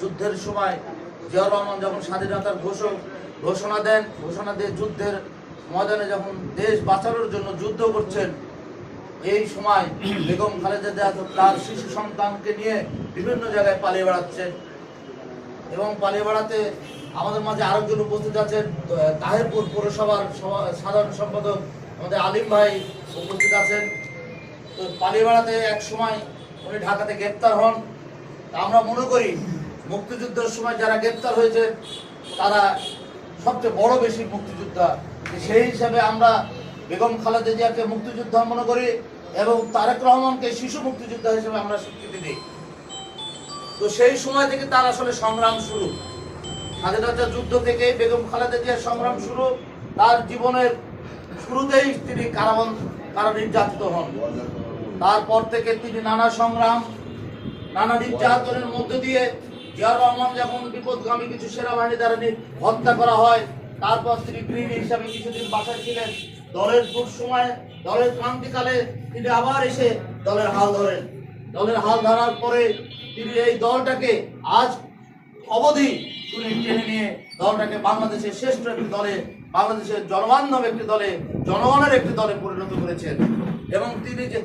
যুদ্ধের সময় জিয়াউর রহমান যখন স্বাধীনতার ঘোষক ঘোষণা দেন, ঘোষণা দিয়ে যুদ্ধের ময়দানে যখন দেশ বাঁচানোর জন্য যুদ্ধ করছেন, এই সময় বেগম খালেদা জিয়া তার শিশু সন্তানকে নিয়ে বিভিন্ন জায়গায় পালিয়ে বেড়াচ্ছেন এবং পালিয়ে বেড়াতে আমাদের মাঝে আরেকজন উপস্থিত আছেন তাহেরপুর পৌরসভার সাধারণ সম্পাদক আমাদের আলিম ভাই উপস্থিত আছেন। তো পালিয়ে বেড়াতে এক সময় উনি ঢাকাতে গ্রেপ্তার হন। তা আমরা মনে করি মুক্তিযুদ্ধের সময় যারা গ্রেপ্তার হয়েছে, তারা সবচেয়ে বড় বেশি মুক্তিযোদ্ধা। সেই হিসাবে আমরা বেগম খালেদা জিয়াকে মুক্তিযোদ্ধা মনে করি এবং তারেক রহমানকে শিশু মুক্তিযোদ্ধা হিসেবে আমরা স্বীকৃতি দিই। তো সেই সময় থেকে তার আসলে সংগ্রাম শুরু। স্বাধীনতা যুদ্ধ থেকে বেগম খালেদা জিয়ার সংগ্রাম শুরু। তার জীবনের শুরুতেই তিনি কারাবন কারা নির্যাতিত হন। তারপর থেকে তিনি নানা সংগ্রাম, নানা নির্যাতনের মধ্য দিয়ে জিয়াউর রহমান যখন বিপদগামী কিছু সেনাবাহিনী দ্বারা হত্যা করা হয়, তারপর তিনি গৃহিণী হিসাবে কিছুদিন বাসায় ছিলেন। দলের দুঃসময়ে দলের ক্রান্তিকালে তিনি আবার এসে দলের হাল ধরেন। দলের হাল ধরার পরে তিনি এই দলটাকে আজ অবধি তিনি টেনে নিয়ে দলটাকে বাংলাদেশের শ্রেষ্ঠ একটি দলে, বাংলাদেশের জনবান্ধব একটি দলে, জনগণের একটি দলে পরিণত করেছেন। এবং তিনি যে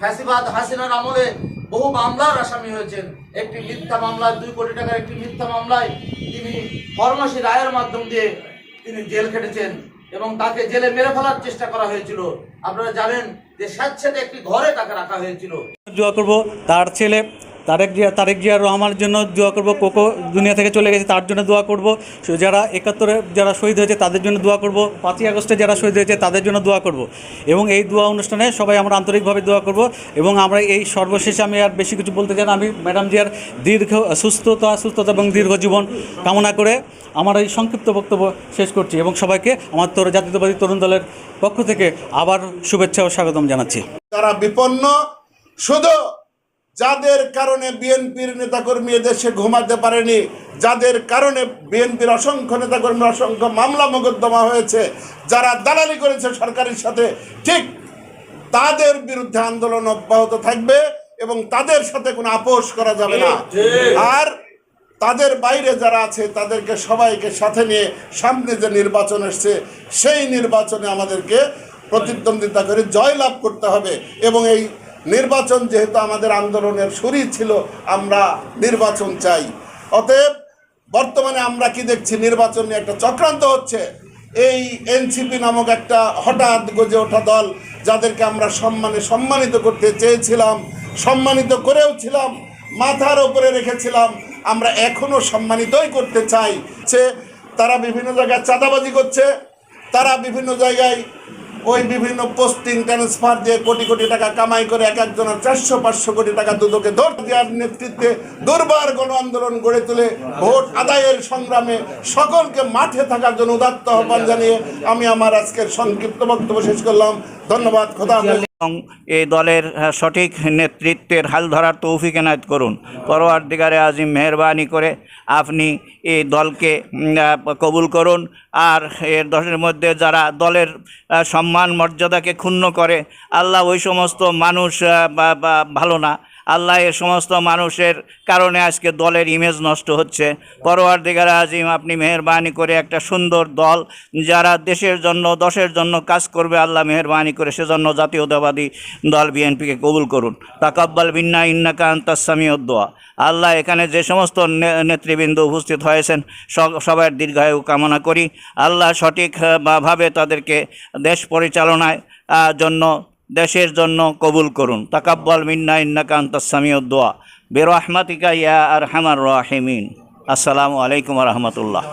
ফ্যাসিবাদ হাসিনার আমলে বহু মামলার আসামি হয়েছেন। একটি মিথ্যা মামলায়, দুই কোটি টাকার একটি মিথ্যা মামলায় তিনি ফরমাসি রায়ের মাধ্যম দিয়ে তিনি জেল খেটেছেন এবং তাকে জেলে মেরে ফেলার চেষ্টা করা হয়েছিল। আপনারা জানেন যে স্বেচ্ছাতে একটি ঘরে তাকে রাখা হয়েছিল। তার ছেলে তারেক জিয়া তারেক জিয়া রহমানের জন্য দোয়া করব, কোকো দুনিয়া থেকে চলে গেছে, তার জন্য দোয়া করব। যারা একাত্তরে যারা শহীদ হয়েছে, তাদের জন্য দোয়া করব। পাঁচই আগস্টে যারা শহীদ হয়েছে, তাদের জন্য দোয়া করব। এবং এই দোয়া অনুষ্ঠানে সবাই আমরা আন্তরিকভাবে দোয়া করব এবং আমরা এই সর্বশেষে আমি আর বেশি কিছু বলতে চাই আমি ম্যাডাম জিয়ার দীর্ঘ সুস্থতা সুস্থতা এবং দীর্ঘ জীবন কামনা করে আমার এই সংক্ষিপ্ত বক্তব্য শেষ করছি এবং সবাইকে আমার তোর, জাতীয়তাবাদী তরুণ দলের পক্ষ থেকে আবার শুভেচ্ছা ও স্বাগতম জানাচ্ছি। তারা বিপন্ন, শুধু যাদের কারণে বিএনপির নেতাকর্মী দেশে ঘুমাতে পারেনি যাদের কারণে বিএনপির অসংখ্য নেতাকর্মী অসংখ্য মামলা মোকদ্দমা হয়েছে যারা দালালি করেছে সরকারের সাথে ঠিক তাদের বিরুদ্ধে আন্দোলন অব্যাহত থাকবে এবং তাদের সাথে কোনো আপোষ করা যাবে না। আর তাদের বাইরে যারা আছে তাদেরকে সবাইকে সাথে নিয়ে সামনে যে নির্বাচন এসছে সেই নির্বাচনে আমাদেরকে প্রতিদ্বন্দ্বিতা করে জয়লাভ করতে হবে এবং এই নির্বাচন যেহেতু আমাদের আন্দোলনের শুরু ছিল, আমরা নির্বাচন চাই। অতএব বর্তমানে আমরা কি দেখছি? নির্বাচন নিয়ে একটা চক্রান্ত হচ্ছে। এই এনসিপি নামক একটা হঠাৎ গজে ওঠা দল যাদেরকে আমরা সম্মানে সম্মানিত করতে চেয়েছিলাম, সম্মানিত করেও ছিলাম, মাথার ওপরে রেখেছিলাম, আমরা এখনও সম্মানিতই করতে চাই। সে তারা বিভিন্ন জায়গায় চাঁদাবাজি করছে, তারা বিভিন্ন জায়গায় ওই বিভিন্ন পোস্টিং ট্রান্সফার দিয়ে কোটি কোটি টাকা কামাই করে এক একজনের চারশো, পাঁচশো কোটি টাকা দুদকে ধর দেওয়ার নেতৃত্বে দুর্বার গণ আন্দোলন গড়ে তুলে ভোট আদায়ের সংগ্রামে সকলকে মাঠে থাকার জন্য উদাত্ত আহ্বান জানিয়ে আমি আমার আজকের সংক্ষিপ্ত বক্তব্য শেষ করলাম ধন্যবাদ, খোদা। এবং এই দলের সঠিক নেতৃত্বের হাল ধরার তৌফিক এনায়ত করুন। পরোয়ার দিগারে আজিম মেহরবানি করে আপনি এই দলকে কবুল করুন। আর এর দলের মধ্যে যারা দলের সম্মান মর্যাদাকে ক্ষুণ্ণ করে, আল্লাহ ওই সমস্ত মানুষ ভালো না আল্লাহ এ সমস্ত মানুষের কারণে আজকে দলের ইমেজ নষ্ট হচ্ছে। পরোয়ার দিগার আজিম আপনি মেহরবানি করে একটা সুন্দর দল যারা দেশের জন্য দশের জন্য কাজ করবে আল্লাহ মেহরবানি করে সেজন্য জাতীয়তাবাদী দল বিএনপিকে কবুল করুন। তাকাব্বাল বিন্না ইন্নাকা আন্তাসামি দোয়া। আল্লাহ এখানে যে সমস্ত নেতৃবৃন্দ উপস্থিত হয়েছেন সবার দীর্ঘায়ু কামনা করি। আল্লাহ সঠিক আহ, বা- ভাবে তাদেরকে দেশ পরিচালনায় জন্য দেশের জন্য কবুল করুন। তাকাব্বাল মিন্না, ইন্নাকা আন্তাসামিউদ দোয়া। বেরহমাতিকা ইয়া আর হামার রাহিমিন। আসসালামু আলাইকুম রহমতুল্লাহ।